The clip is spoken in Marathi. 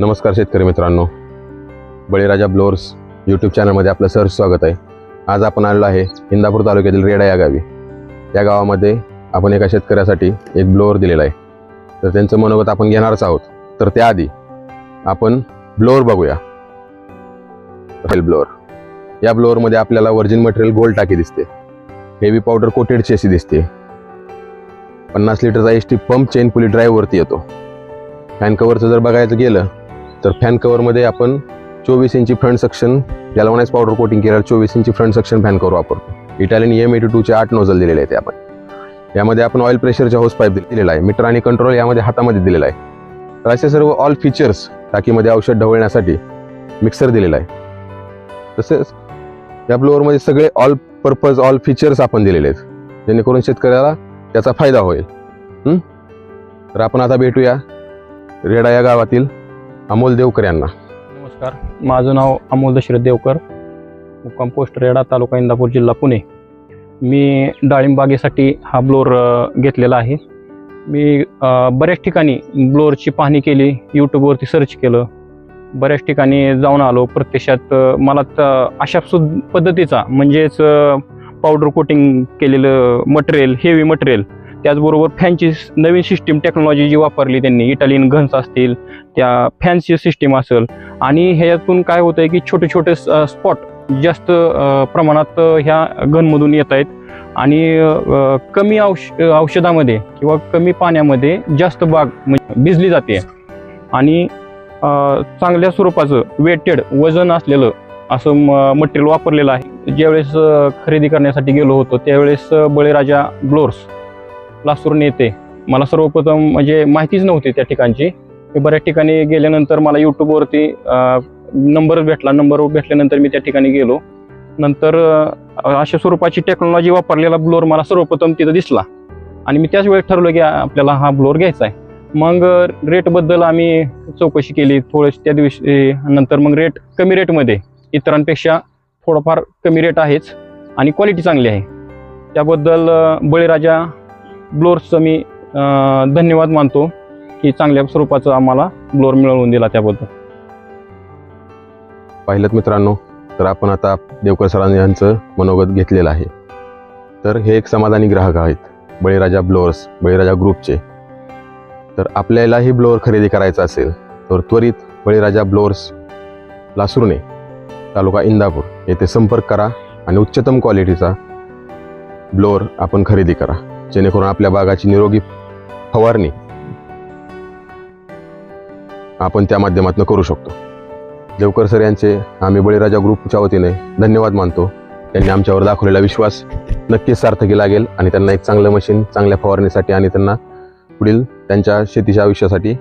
नमस्कार शेतकरी मित्रांनो. बळीराजा ब्लोअर्स यूट्यूब चॅनलमध्ये आपलं सर स्वागत आहे. आज आपण आलेलो आहे इंदापूर तालुक्यातील रेडा या गावी. या गावामध्ये आपण एका शेतकऱ्यासाठी एक ब्लोअर दिलेला आहे. तर त्यांचं मनोगत आपण घेणारच आहोत. तर त्याआधी आपण ब्लोअर बघूया. राफेल ब्लोअर या ब्लोअरमध्ये आपल्याला व्हर्जिन मटेरियल गोल्ड टाकी दिसते. हेवी पावडर कोटेडची अशी दिसते. पन्नास लिटरचा S T pump chain pulley ड्राईव्हवरती येतो. फॅन कवरचं जर बघायचं गेलं तर फॅन कवरमध्ये आपण चोवीस इंची front section galvanize powder coating केलं चोवीस इंची फ्रंट सेक्शन फॅन कवर वापरतो. इटालियन एम एटी टूचे आठ नोझल दिलेले आहेत आपण यामध्ये आपण ऑइल प्रेशरच्या हाऊस पाईप दिलेला आहे. मीटर आणि कंट्रोल यामध्ये हातामध्ये दिलेला आहे. तर असे सर्व ऑल फीचर्स टाकीमध्ये औषध ढवळण्यासाठी मिक्सर दिलेला आहे. तसेच या ब्लोअरमध्ये सगळे ऑल पर्पज ऑल फीचर्स आपण दिलेले आहेत. जेणेकरून शेतकऱ्याला त्याचा फायदा होईल. तर आपण आता भेटूया रेडा या गावातील अमोल देवकर यांना. नमस्कार. माझं नाव अमोल दशरथ देवकर. मुक्काम पोस्ट रेडा तालुका इंदापूर जिल्हा पुणे. मी डाळिंबागेसाठी हा ब्लोअर घेतलेला आहे. मी बऱ्याच ठिकाणी ब्लोअरची पाहणी केली यूट्यूबवरती सर्च केलं. बऱ्याच ठिकाणी जाऊन आलो. प्रत्यक्षात मला तर अशा सु पद्धतीचा म्हणजेच पावडर कोटिंग केलेलं मटेरियल हेवी मटेरियल त्याचबरोबर फॅनची नवीन सिस्टीम टेक्नॉलॉजी जी वापरली त्यांनी इटालियन गन्स असतील त्या फॅन्सी सिस्टीम असेल. आणि ह्याच्यातून काय होतं आहे की छोटे छोटे स्पॉट जास्त प्रमाणात ह्या गनमधून येत आहेत. आणि कमी औष औषधामध्ये किंवा कमी पाण्यामध्ये जास्त बाग म्हणजे भिजली जाते. आणि चांगल्या स्वरूपाचं वेटेड वजन असलेलं असं मटेरियल वापरलेलं आहे. ज्यावेळेस खरेदी करण्यासाठी गेलो होतो त्यावेळेस बळीराजा ग्लोर्स लासूरने येते. मला सर्वप्रथम म्हणजे माहितीच नव्हती त्या ठिकाणची. मी बऱ्याच ठिकाणी गेल्यानंतर मला यूट्यूबवरती नंबर भेटला. नंबर भेटल्यानंतर मी त्या ठिकाणी गेलो. नंतर अशा स्वरूपाची टेक्नॉलॉजी वापरलेला ब्लोअर मला सर्वप्रथम तिथं दिसला. आणि मी त्याच वेळेस ठरवलं की आपल्याला हा ब्लोअर घ्यायचा आहे. मग रेटबद्दल आम्ही चौकशी केली. थोडं त्या दिवशी नंतर मग रेट कमी रेटमध्ये इतरांपेक्षा थोडंफार कमी रेट आहेच. आणि क्वालिटी चांगली आहे. त्याबद्दल बळीराजा ब्लोअर्सचं मी धन्यवाद मानतो की चांगल्या स्वरूपाचं आम्हाला ब्लोअर मिळवून दिला त्याबद्दल. पाहिलं मित्रांनो तर आपण आता देवकर सरांनी यांचं मनोगत घेतलेलं आहे. तर हे एक समाधानी ग्राहक आहेत बळीराजा ब्लोअर्स बळीराजा ग्रुपचे. तर आपल्यालाही ब्लोअर खरेदी करायचा असेल तर त्वरित बळीराजा ब्लोअर्स लासुर्णे तालुका इंदापूर येथे संपर्क करा आणि उच्चतम क्वालिटीचा ब्लोअर आपण खरेदी करा. जेणेकरून आपल्या बागाची निरोगी फवारणी आपण त्या माध्यमातून करू शकतो. देवकर सर यांचे आम्ही बळीराजा ग्रुपच्या वतीने धन्यवाद मानतो. त्यांनी आमच्यावर दाखवलेला विश्वास नक्कीच सार्थकी लागेल आणि त्यांना एक चांगलं मशीन चांगल्या फवारणीसाठी आणि त्यांना पुढील त्यांच्या शेतीच्या आयुष्यासाठी